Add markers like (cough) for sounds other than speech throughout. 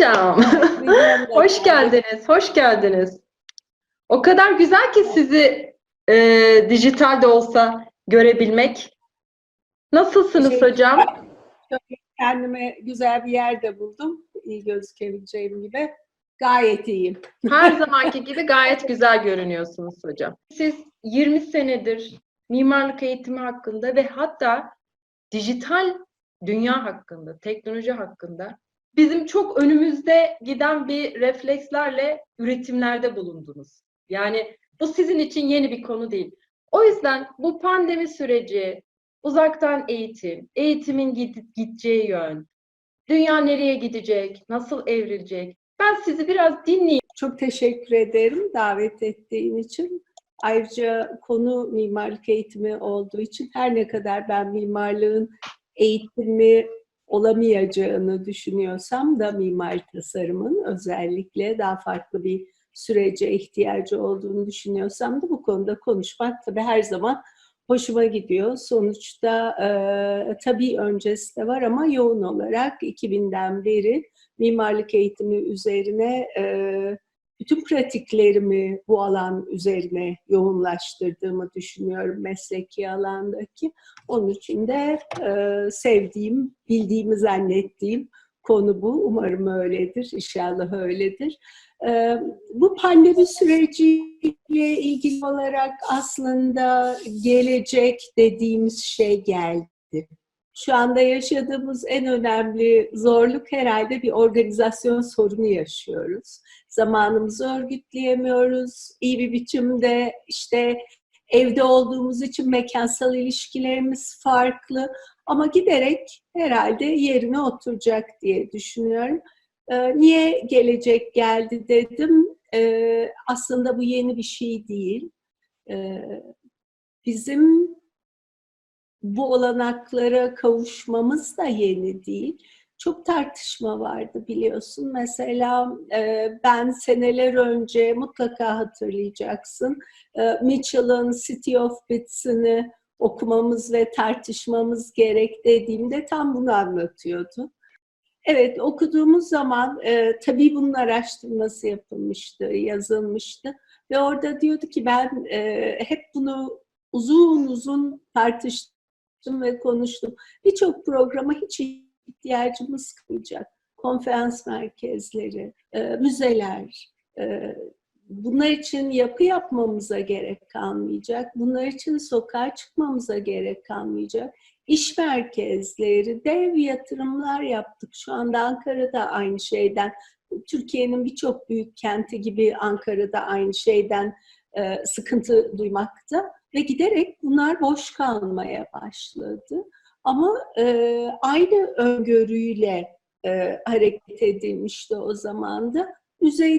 Hocam, (laughs) hoş geldiniz, hoş geldiniz. O kadar güzel ki sizi e, dijital de olsa görebilmek. Nasılsınız Teşekkür hocam? Kendime güzel bir yerde buldum. İyi gözükebileceğim gibi. Gayet iyiyim. Her (laughs) zamanki gibi gayet güzel görünüyorsunuz hocam. Siz 20 senedir mimarlık eğitimi hakkında ve hatta dijital dünya hakkında, teknoloji hakkında bizim çok önümüzde giden bir reflekslerle üretimlerde bulundunuz. Yani bu sizin için yeni bir konu değil. O yüzden bu pandemi süreci, uzaktan eğitim, eğitimin gid- gideceği yön, dünya nereye gidecek, nasıl evrilecek? Ben sizi biraz dinleyeyim. Çok teşekkür ederim davet ettiğin için. Ayrıca konu mimarlık eğitimi olduğu için her ne kadar ben mimarlığın eğitimi olamayacağını düşünüyorsam da mimar tasarımın özellikle daha farklı bir sürece ihtiyacı olduğunu düşünüyorsam da bu konuda konuşmak tabii her zaman hoşuma gidiyor. Sonuçta e, tabii öncesi de var ama yoğun olarak 2000'den beri mimarlık eğitimi üzerine e, bütün pratiklerimi bu alan üzerine yoğunlaştırdığımı düşünüyorum mesleki alandaki. Onun için de e, sevdiğim, bildiğimi zannettiğim konu bu. Umarım öyledir, inşallah öyledir. E, bu pandemi süreciyle ilgili olarak aslında gelecek dediğimiz şey geldi. Şu anda yaşadığımız en önemli zorluk herhalde bir organizasyon sorunu yaşıyoruz. Zamanımızı örgütleyemiyoruz. İyi bir biçimde işte evde olduğumuz için mekansal ilişkilerimiz farklı ama giderek herhalde yerine oturacak diye düşünüyorum. Ee, niye gelecek geldi dedim. Ee, aslında bu yeni bir şey değil. Ee, bizim bu olanaklara kavuşmamız da yeni değil. Çok tartışma vardı biliyorsun. Mesela e, ben seneler önce mutlaka hatırlayacaksın. E, Mitchell'ın City of Bits'ini okumamız ve tartışmamız gerek dediğimde tam bunu anlatıyordu. Evet okuduğumuz zaman e, tabii bunun araştırması yapılmıştı, yazılmıştı ve orada diyordu ki ben e, hep bunu uzun uzun tartıştım ve konuştum. Birçok programa hiç ihtiyacımız kalmayacak. Konferans merkezleri, e, müzeler, e, bunlar için yapı yapmamıza gerek kalmayacak. Bunlar için sokağa çıkmamıza gerek kalmayacak. İş merkezleri, dev yatırımlar yaptık. Şu anda Ankara'da aynı şeyden, Türkiye'nin birçok büyük kenti gibi Ankara'da aynı şeyden e, sıkıntı duymakta ve giderek bunlar boş kalmaya başladı. Ama e, aynı öngörüyle e, hareket edilmişti o zaman da.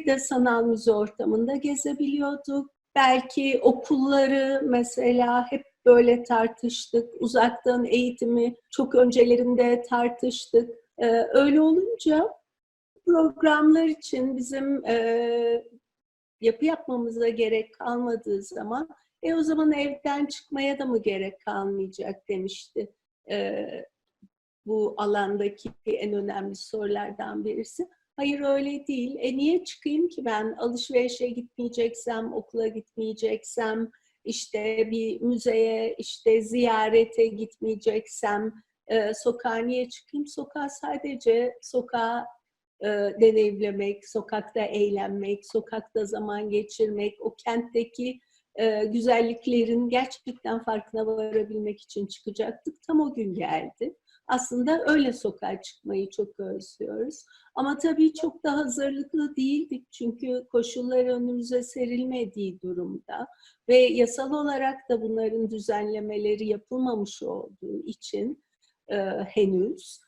De sanal müze ortamında gezebiliyorduk. Belki okulları mesela hep böyle tartıştık. Uzaktan eğitimi çok öncelerinde tartıştık. E, öyle olunca programlar için bizim e, yapı yapmamıza gerek kalmadığı zaman e o zaman evden çıkmaya da mı gerek kalmayacak demişti. E, bu alandaki en önemli sorulardan birisi. Hayır öyle değil. E niye çıkayım ki ben alışverişe gitmeyeceksem, okula gitmeyeceksem, işte bir müzeye, işte ziyarete gitmeyeceksem, e, sokağa niye çıkayım? Sokağa sadece sokağa e, deneyimlemek, sokakta eğlenmek, sokakta zaman geçirmek, o kentteki e, güzelliklerin gerçekten farkına varabilmek için çıkacaktık. Tam o gün geldi. Aslında öyle sokağa çıkmayı çok özlüyoruz. Ama tabii çok da hazırlıklı değildik çünkü koşullar önümüze serilmediği durumda ve yasal olarak da bunların düzenlemeleri yapılmamış olduğu için e, henüz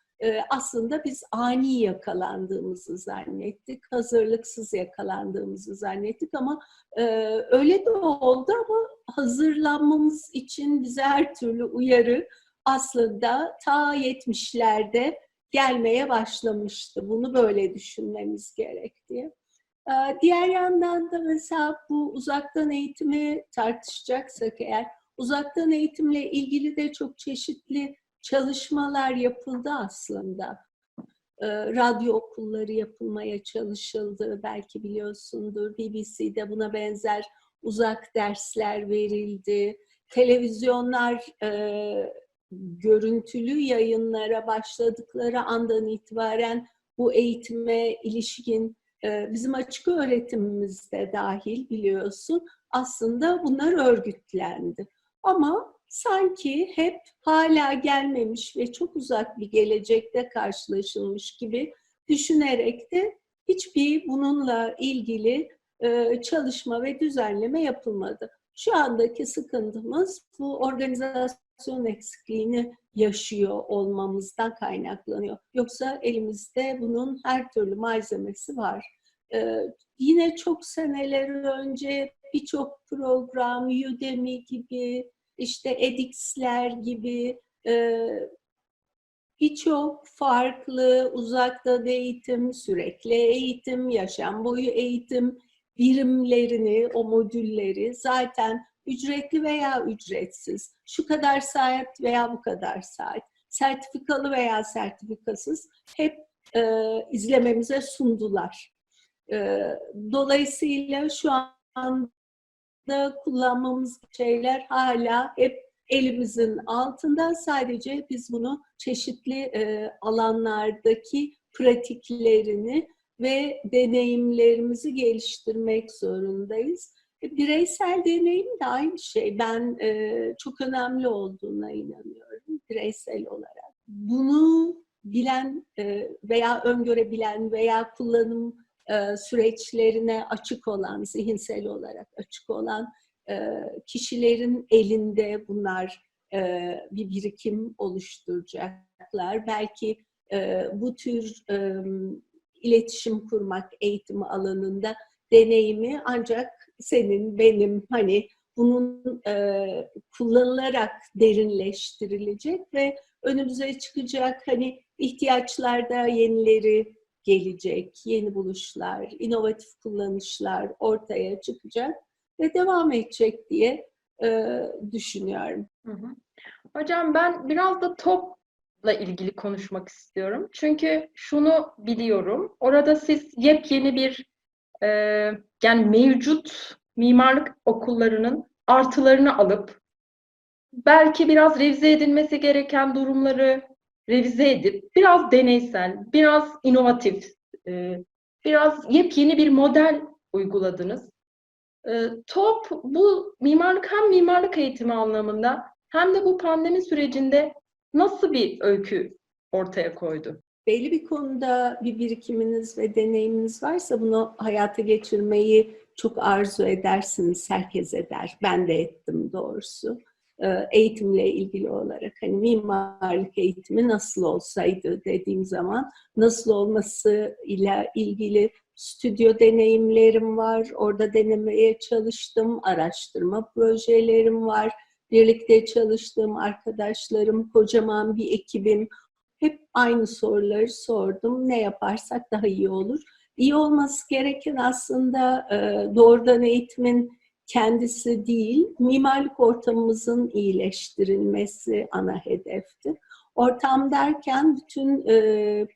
aslında biz ani yakalandığımızı zannettik, hazırlıksız yakalandığımızı zannettik ama e, öyle de oldu ama hazırlanmamız için bize her türlü uyarı aslında ta 70'lerde gelmeye başlamıştı. Bunu böyle düşünmemiz gerekti. Diğer yandan da mesela bu uzaktan eğitimi tartışacaksak eğer, uzaktan eğitimle ilgili de çok çeşitli çalışmalar yapıldı aslında. e, radyo okulları yapılmaya çalışıldı. Belki biliyorsundur. BBC'de buna benzer uzak dersler verildi. Televizyonlar e, görüntülü yayınlara başladıkları andan itibaren bu eğitime ilişkin e, bizim açık öğretimimizde dahil biliyorsun aslında bunlar örgütlendi. Ama sanki hep hala gelmemiş ve çok uzak bir gelecekte karşılaşılmış gibi düşünerek de hiçbir bununla ilgili e, çalışma ve düzenleme yapılmadı. Şu andaki sıkıntımız bu organizasyon eksikliğini yaşıyor olmamızdan kaynaklanıyor. Yoksa elimizde bunun her türlü malzemesi var. Ee, yine çok seneler önce birçok program, Udemy gibi, işte edX'ler gibi e, birçok farklı uzaktan eğitim, sürekli eğitim, yaşam boyu eğitim birimlerini, o modülleri zaten ücretli veya ücretsiz, şu kadar saat veya bu kadar saat, sertifikalı veya sertifikasız hep e, izlememize sundular. E, dolayısıyla şu anda kullanmamız şeyler hala hep elimizin altında. Sadece biz bunu çeşitli e, alanlardaki pratiklerini ve deneyimlerimizi geliştirmek zorundayız. E, Bireysel deneyim de aynı şey. Ben e, çok önemli olduğuna inanıyorum bireysel olarak. Bunu bilen e, veya öngörebilen veya kullanım süreçlerine açık olan, zihinsel olarak açık olan e, kişilerin elinde bunlar e, bir birikim oluşturacaklar. Belki e, bu tür e, iletişim kurmak eğitimi alanında deneyimi ancak senin, benim hani bunun e, kullanılarak derinleştirilecek ve önümüze çıkacak hani ihtiyaçlarda yenileri gelecek, yeni buluşlar, inovatif kullanışlar ortaya çıkacak ve devam edecek diye e, düşünüyorum. Hı hı. Hocam ben biraz da topla ilgili konuşmak istiyorum. Çünkü şunu biliyorum. Orada siz yepyeni bir e, yani mevcut mimarlık okullarının artılarını alıp belki biraz revize edilmesi gereken durumları revize edip biraz deneysel, biraz inovatif, e, biraz yepyeni bir model uyguladınız. E, TOP bu mimarlık hem mimarlık eğitimi anlamında hem de bu pandemi sürecinde nasıl bir öykü ortaya koydu? Belli bir konuda bir birikiminiz ve deneyiminiz varsa bunu hayata geçirmeyi çok arzu edersiniz, herkes eder. Ben de ettim doğrusu. Ee, Eğitimle ilgili olarak hani mimarlık eğitimi nasıl olsaydı dediğim zaman nasıl olması ile ilgili stüdyo deneyimlerim var. Orada denemeye çalıştım. Araştırma projelerim var. Birlikte çalıştığım arkadaşlarım, kocaman bir ekibim. Hep aynı soruları sordum. Ne yaparsak daha iyi olur. İyi olması gereken aslında e, doğrudan eğitimin kendisi değil, mimarlık ortamımızın iyileştirilmesi ana hedefti. Ortam derken bütün e,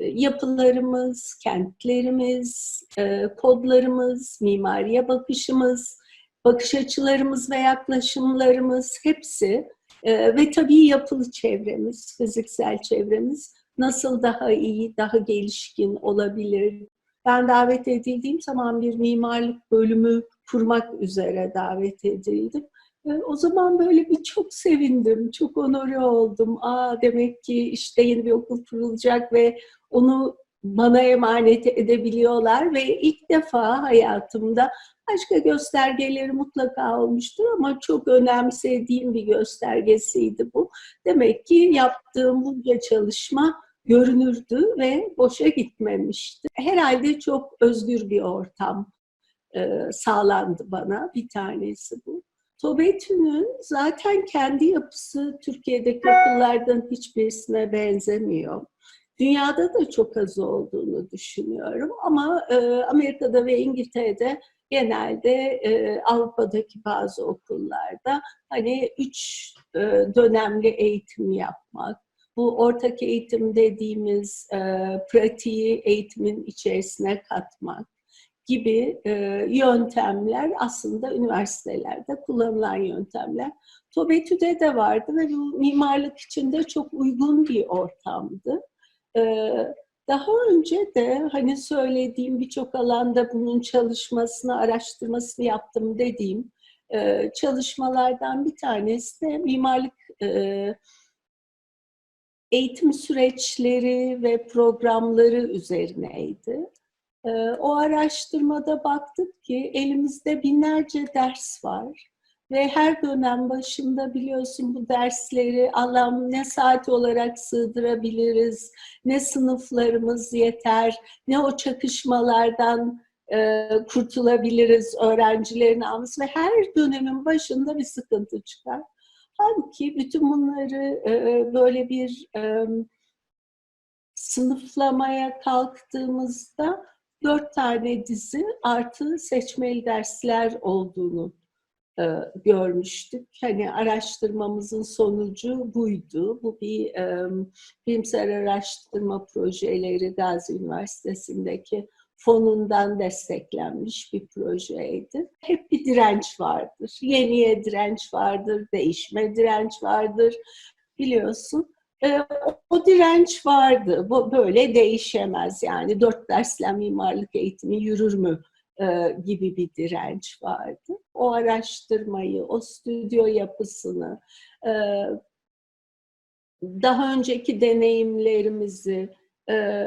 yapılarımız, kentlerimiz, e, kodlarımız, mimariye bakışımız, bakış açılarımız ve yaklaşımlarımız hepsi e, ve tabii yapılı çevremiz, fiziksel çevremiz nasıl daha iyi, daha gelişkin olabilir? Ben davet edildiğim zaman bir mimarlık bölümü kurmak üzere davet edildim. E, O zaman böyle bir çok sevindim, çok onore oldum. Aa demek ki işte yeni bir okul kurulacak ve onu bana emanet edebiliyorlar ve ilk defa hayatımda başka göstergeleri mutlaka olmuştur ama çok önemsediğim bir göstergesiydi bu. Demek ki yaptığım bunca çalışma görünürdü ve boşa gitmemişti. Herhalde çok özgür bir ortam e, sağlandı bana. Bir tanesi bu. Tobetü'nün zaten kendi yapısı Türkiye'deki okullardan hiçbirisine benzemiyor. Dünyada da çok az olduğunu düşünüyorum ama e, Amerika'da ve İngiltere'de genelde e, Avrupa'daki bazı okullarda hani üç e, dönemli eğitim yapmak, bu ortak eğitim dediğimiz e, pratiği eğitimin içerisine katmak gibi e, yöntemler aslında üniversitelerde kullanılan yöntemler. TOBETÜ'de de vardı ve bu mimarlık için de çok uygun bir ortamdı. E, daha önce de hani söylediğim birçok alanda bunun çalışmasını, araştırmasını yaptım dediğim e, çalışmalardan bir tanesi de mimarlık e, eğitim süreçleri ve programları üzerineydi. E, o araştırmada baktık ki elimizde binlerce ders var ve her dönem başında biliyorsun bu dersleri Allah'ım ne saat olarak sığdırabiliriz, ne sınıflarımız yeter, ne o çakışmalardan e, kurtulabiliriz öğrencilerin alması ve her dönemin başında bir sıkıntı çıkar. Halbuki bütün bunları e, böyle bir e, sınıflamaya kalktığımızda dört tane dizi artı seçmeli dersler olduğunu e, görmüştük. Hani araştırmamızın sonucu buydu. Bu bir e, bilimsel araştırma projeleri Gazi Üniversitesi'ndeki fonundan desteklenmiş bir projeydi. Hep bir direnç vardır. Yeniye direnç vardır, değişme direnç vardır biliyorsun. E, o direnç vardı. Bu böyle değişemez yani. Dört dersle mimarlık eğitimi yürür mü e, gibi bir direnç vardı. O araştırmayı, o stüdyo yapısını, e, daha önceki deneyimlerimizi e,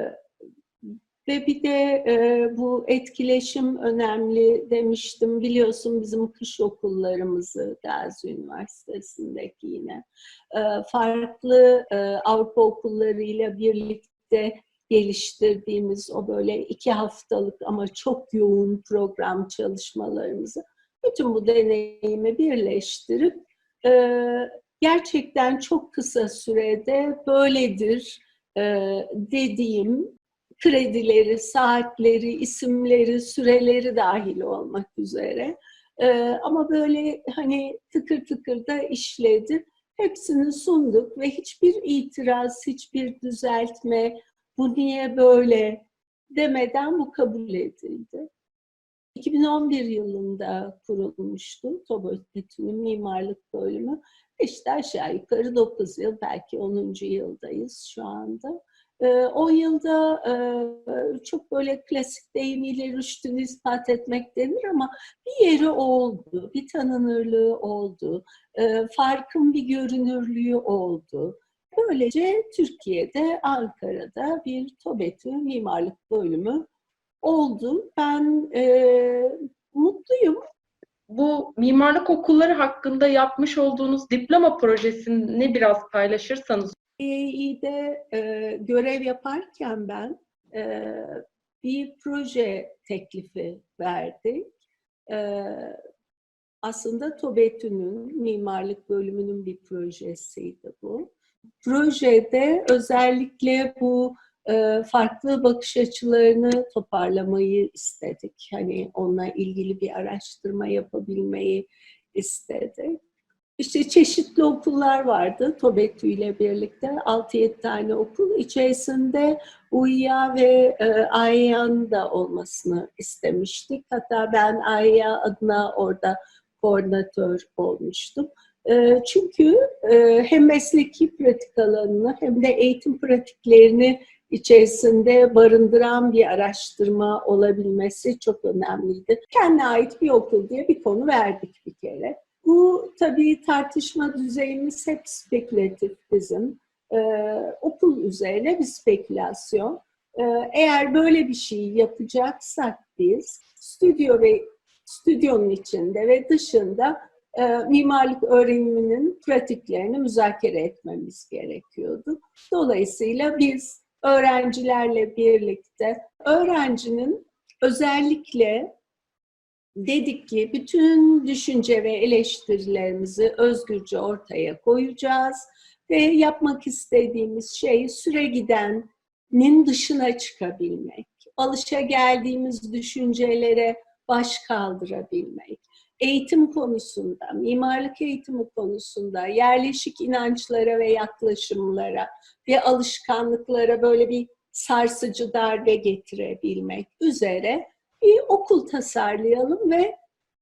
ve bir de e, bu etkileşim önemli demiştim. Biliyorsun bizim kış okullarımızı Gazi Üniversitesi'ndeki yine e, farklı e, Avrupa okullarıyla birlikte geliştirdiğimiz o böyle iki haftalık ama çok yoğun program çalışmalarımızı bütün bu deneyimi birleştirip e, gerçekten çok kısa sürede böyledir e, dediğim kredileri, saatleri, isimleri, süreleri dahil olmak üzere. Ee, ama böyle hani tıkır tıkır da işledi. Hepsini sunduk ve hiçbir itiraz, hiçbir düzeltme, bu niye böyle demeden bu kabul edildi. 2011 yılında kurulmuştu TOBÖT'ün mimarlık bölümü. İşte aşağı yukarı 9 yıl, belki 10. yıldayız şu anda. Ee, o yılda e, çok böyle klasik deyimiyle rüştünü ispat etmek denir ama bir yeri oldu, bir tanınırlığı oldu, e, farkın bir görünürlüğü oldu. Böylece Türkiye'de, Ankara'da bir TOBETÜ mimarlık bölümü oldu. Ben e, mutluyum. Bu mimarlık okulları hakkında yapmış olduğunuz diploma projesini biraz paylaşırsanız Eİ'de e, görev yaparken ben e, bir proje teklifi verdik. E, aslında TOBETÜ'nün mimarlık bölümünün bir projesiydi bu. Projede özellikle bu e, farklı bakış açılarını toparlamayı istedik. Hani onunla ilgili bir araştırma yapabilmeyi istedik. İşte çeşitli okullar vardı TOBETÜ ile birlikte 6-7 tane okul. içerisinde UİA ve e, AYA'nın da olmasını istemiştik. Hatta ben AYA adına orada koordinatör olmuştum. E, çünkü e, hem mesleki pratik alanını hem de eğitim pratiklerini içerisinde barındıran bir araştırma olabilmesi çok önemliydi. Kendine ait bir okul diye bir konu verdik bir kere. Bu tabii tartışma düzeyimiz hep spekülatif bizim. Ee, okul üzerine bir spekülasyon. Ee, eğer böyle bir şey yapacaksak biz stüdyo ve stüdyonun içinde ve dışında e, mimarlık öğreniminin pratiklerini müzakere etmemiz gerekiyordu. Dolayısıyla biz öğrencilerle birlikte öğrencinin özellikle dedik ki bütün düşünce ve eleştirilerimizi özgürce ortaya koyacağız ve yapmak istediğimiz şey süre gidenin dışına çıkabilmek, alışa geldiğimiz düşüncelere baş kaldırabilmek. eğitim konusunda, mimarlık eğitimi konusunda, yerleşik inançlara ve yaklaşımlara ve alışkanlıklara böyle bir sarsıcı darbe getirebilmek üzere bir okul tasarlayalım ve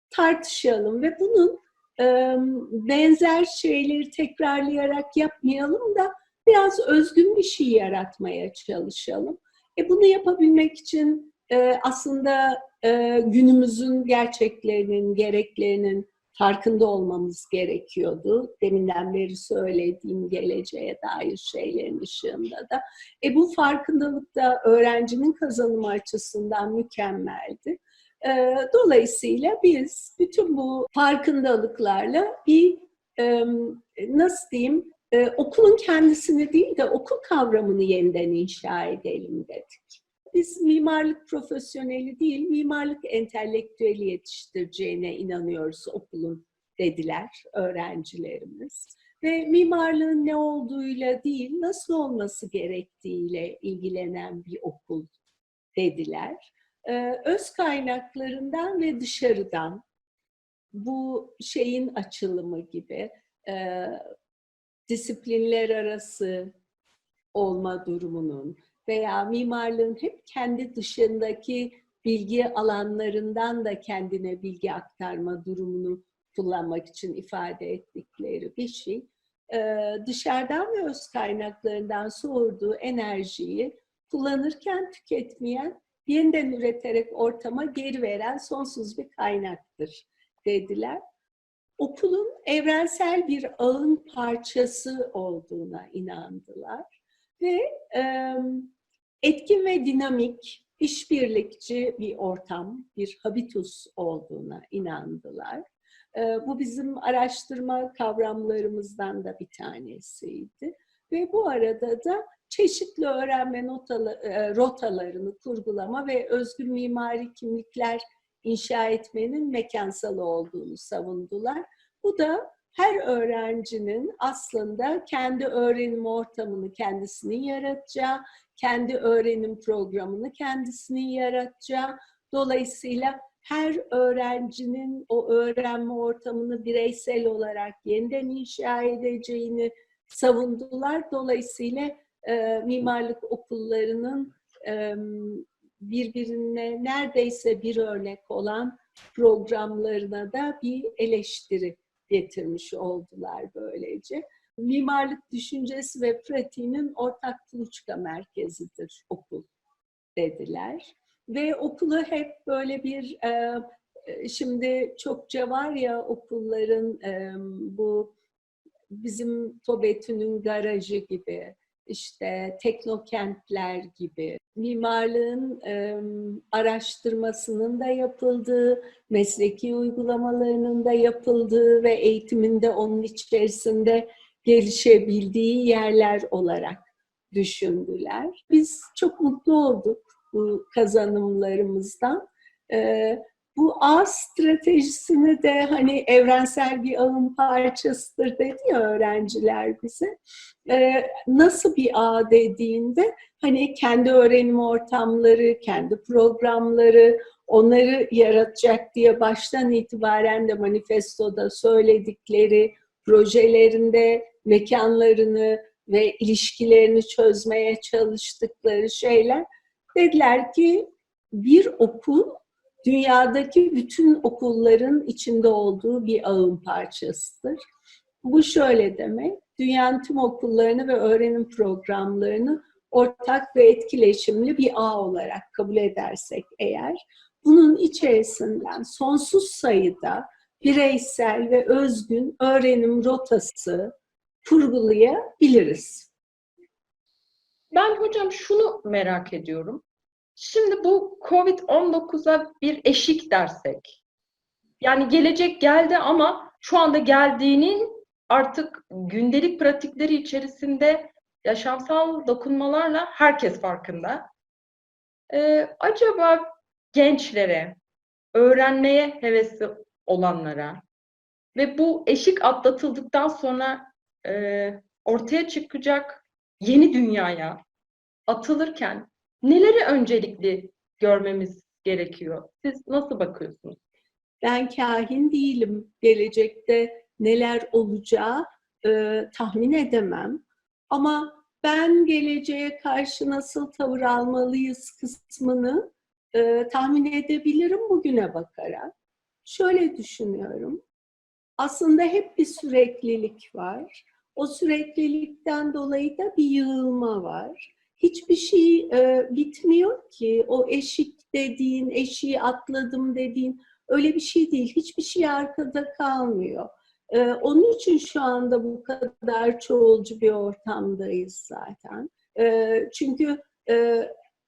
tartışalım ve bunun e, benzer şeyleri tekrarlayarak yapmayalım da biraz özgün bir şey yaratmaya çalışalım. E bunu yapabilmek için e, aslında e, günümüzün gerçeklerinin, gereklerinin farkında olmamız gerekiyordu. Deminden beri söylediğim geleceğe dair şeylerin ışığında da. E bu farkındalık da öğrencinin kazanımı açısından mükemmeldi. E, dolayısıyla biz bütün bu farkındalıklarla bir e, nasıl diyeyim e, okulun kendisini değil de okul kavramını yeniden inşa edelim dedik. Biz mimarlık profesyoneli değil, mimarlık entelektüeli yetiştireceğine inanıyoruz okulun dediler öğrencilerimiz. Ve mimarlığın ne olduğuyla değil, nasıl olması gerektiğiyle ilgilenen bir okul dediler. Ee, öz kaynaklarından ve dışarıdan bu şeyin açılımı gibi e, disiplinler arası olma durumunun veya mimarlığın hep kendi dışındaki bilgi alanlarından da kendine bilgi aktarma durumunu kullanmak için ifade ettikleri bir şey. Ee, dışarıdan ve öz kaynaklarından soğurduğu enerjiyi kullanırken tüketmeyen, yeniden üreterek ortama geri veren sonsuz bir kaynaktır dediler. Okulun evrensel bir ağın parçası olduğuna inandılar ve e, etkin ve dinamik, işbirlikçi bir ortam, bir habitus olduğuna inandılar. Bu bizim araştırma kavramlarımızdan da bir tanesiydi. Ve bu arada da çeşitli öğrenme rotalarını kurgulama ve özgün mimari kimlikler inşa etmenin mekansal olduğunu savundular. Bu da her öğrencinin aslında kendi öğrenim ortamını kendisinin yaratacağı, kendi öğrenim programını kendisinin yaratacağı, dolayısıyla her öğrencinin o öğrenme ortamını bireysel olarak yeniden inşa edeceğini savundular. Dolayısıyla e, mimarlık okullarının e, birbirine neredeyse bir örnek olan programlarına da bir eleştiri getirmiş oldular böylece. Mimarlık düşüncesi ve pratiğinin ortak kuluçka merkezidir okul dediler. Ve okulu hep böyle bir, e, şimdi çokça var ya okulların e, bu bizim Tobetü'nün garajı gibi, işte teknokentler gibi, mimarlığın e, araştırmasının da yapıldığı, mesleki uygulamalarının da yapıldığı ve eğitiminde onun içerisinde gelişebildiği yerler olarak düşündüler. Biz çok mutlu olduk bu kazanımlarımızdan. Ee, bu ağ stratejisini de hani evrensel bir ağın parçasıdır dedi ya öğrenciler bize. Ee, nasıl bir ağ dediğinde hani kendi öğrenim ortamları, kendi programları, onları yaratacak diye baştan itibaren de manifestoda söyledikleri, projelerinde mekanlarını ve ilişkilerini çözmeye çalıştıkları şeyler dediler ki bir okul dünyadaki bütün okulların içinde olduğu bir ağın parçasıdır. Bu şöyle demek, dünyanın tüm okullarını ve öğrenim programlarını ortak ve etkileşimli bir ağ olarak kabul edersek eğer, bunun içerisinden sonsuz sayıda bireysel ve özgün öğrenim rotası kurgulayabiliriz. Ben hocam şunu merak ediyorum. Şimdi bu COVID-19'a bir eşik dersek, yani gelecek geldi ama şu anda geldiğinin artık gündelik pratikleri içerisinde yaşamsal dokunmalarla herkes farkında. Ee, acaba gençlere, öğrenmeye hevesli olanlara ve bu eşik atlatıldıktan sonra e, ortaya çıkacak yeni dünyaya atılırken neleri öncelikli görmemiz gerekiyor? Siz nasıl bakıyorsunuz? Ben kahin değilim. Gelecekte neler olacağı e, tahmin edemem. Ama ben geleceğe karşı nasıl tavır almalıyız kısmını e, tahmin edebilirim bugüne bakarak. Şöyle düşünüyorum. Aslında hep bir süreklilik var. O süreklilikten dolayı da bir yığılma var. Hiçbir şey e, bitmiyor ki. O eşik dediğin, eşiği atladım dediğin öyle bir şey değil. Hiçbir şey arkada kalmıyor. E, onun için şu anda bu kadar çoğulcu bir ortamdayız zaten. E, çünkü e,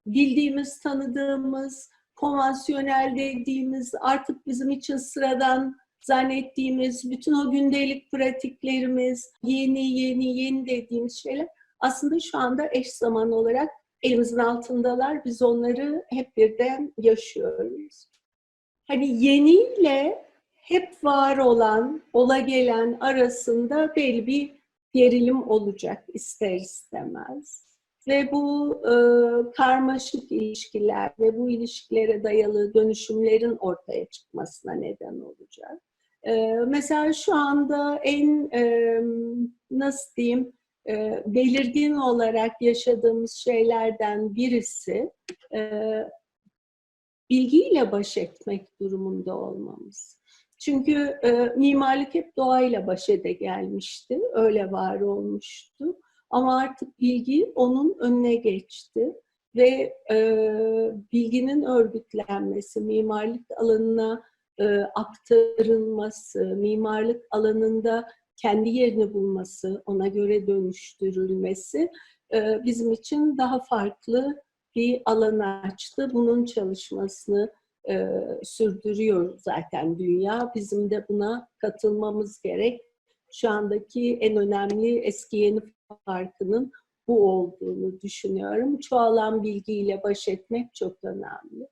bildiğimiz, tanıdığımız, konvansiyonel dediğimiz, artık bizim için sıradan zannettiğimiz bütün o gündelik pratiklerimiz, yeni yeni yeni dediğimiz şeyler aslında şu anda eş zaman olarak elimizin altındalar. Biz onları hep birden yaşıyoruz. Hani yeniyle hep var olan, ola gelen arasında belli bir gerilim olacak ister istemez. Ve bu e, karmaşık ilişkiler ve bu ilişkilere dayalı dönüşümlerin ortaya çıkmasına neden olacak. E, mesela şu anda en e, nasıl diyeyim e, belirgin olarak yaşadığımız şeylerden birisi e, bilgiyle baş etmek durumunda olmamız. Çünkü e, mimarlık hep doğayla baş ede gelmişti, öyle var olmuştu. Ama artık bilgi onun önüne geçti ve e, bilginin örgütlenmesi, mimarlık alanına e, aktarılması, mimarlık alanında kendi yerini bulması, ona göre dönüştürülmesi e, bizim için daha farklı bir alan açtı. Bunun çalışmasını e, sürdürüyor zaten dünya. Bizim de buna katılmamız gerek. Şu andaki en önemli eski yeni farkının bu olduğunu düşünüyorum. Çoğalan bilgiyle baş etmek çok önemli.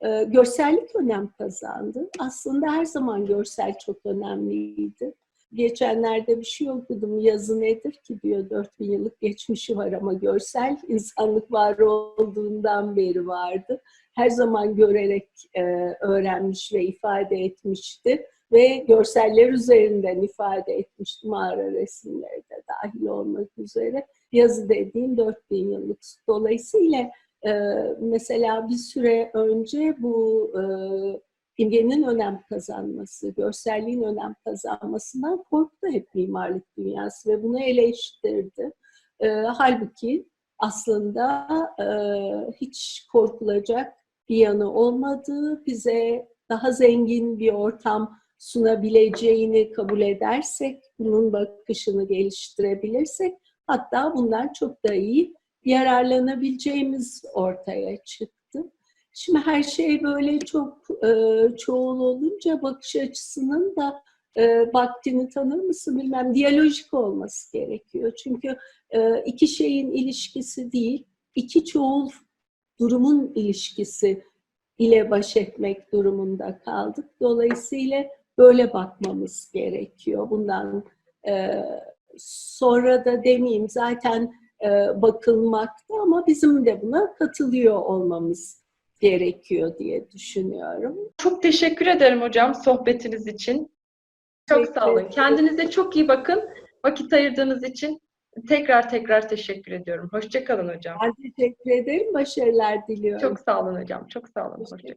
E, görsellik önem kazandı. Aslında her zaman görsel çok önemliydi. Geçenlerde bir şey okudum. Yazı nedir ki diyor 4000 yıllık geçmişi var ama görsel insanlık var olduğundan beri vardı. Her zaman görerek e, öğrenmiş ve ifade etmişti ve görseller üzerinden ifade etmişti mağara resimleri de dahil olmak üzere. Yazı dediğim 4000 yıllık. Dolayısıyla e, mesela bir süre önce bu e, imgenin önem kazanması, görselliğin önem kazanmasından korktu hep mimarlık dünyası ve bunu eleştirdi. E, halbuki aslında e, hiç korkulacak bir yanı olmadığı, bize daha zengin bir ortam sunabileceğini kabul edersek, bunun bakışını geliştirebilirsek, hatta bundan çok da iyi yararlanabileceğimiz ortaya çıktı. Şimdi her şey böyle çok e, çoğul olunca bakış açısının da e, vaktini tanır mısın bilmem diyalojik olması gerekiyor. Çünkü e, iki şeyin ilişkisi değil, iki çoğul durumun ilişkisi ile baş etmek durumunda kaldık. Dolayısıyla böyle bakmamız gerekiyor. Bundan e, sonra da demeyeyim zaten e, bakılmakta ama bizim de buna katılıyor olmamız gerekiyor diye düşünüyorum. Çok teşekkür ederim hocam sohbetiniz için. Çok sağ olun. Kendinize çok iyi bakın. Vakit ayırdığınız için tekrar tekrar teşekkür ediyorum. Hoşçakalın hocam. Ben teşekkür ederim. Başarılar diliyorum. Çok sağ olun hocam. Çok sağ olun. Hoşça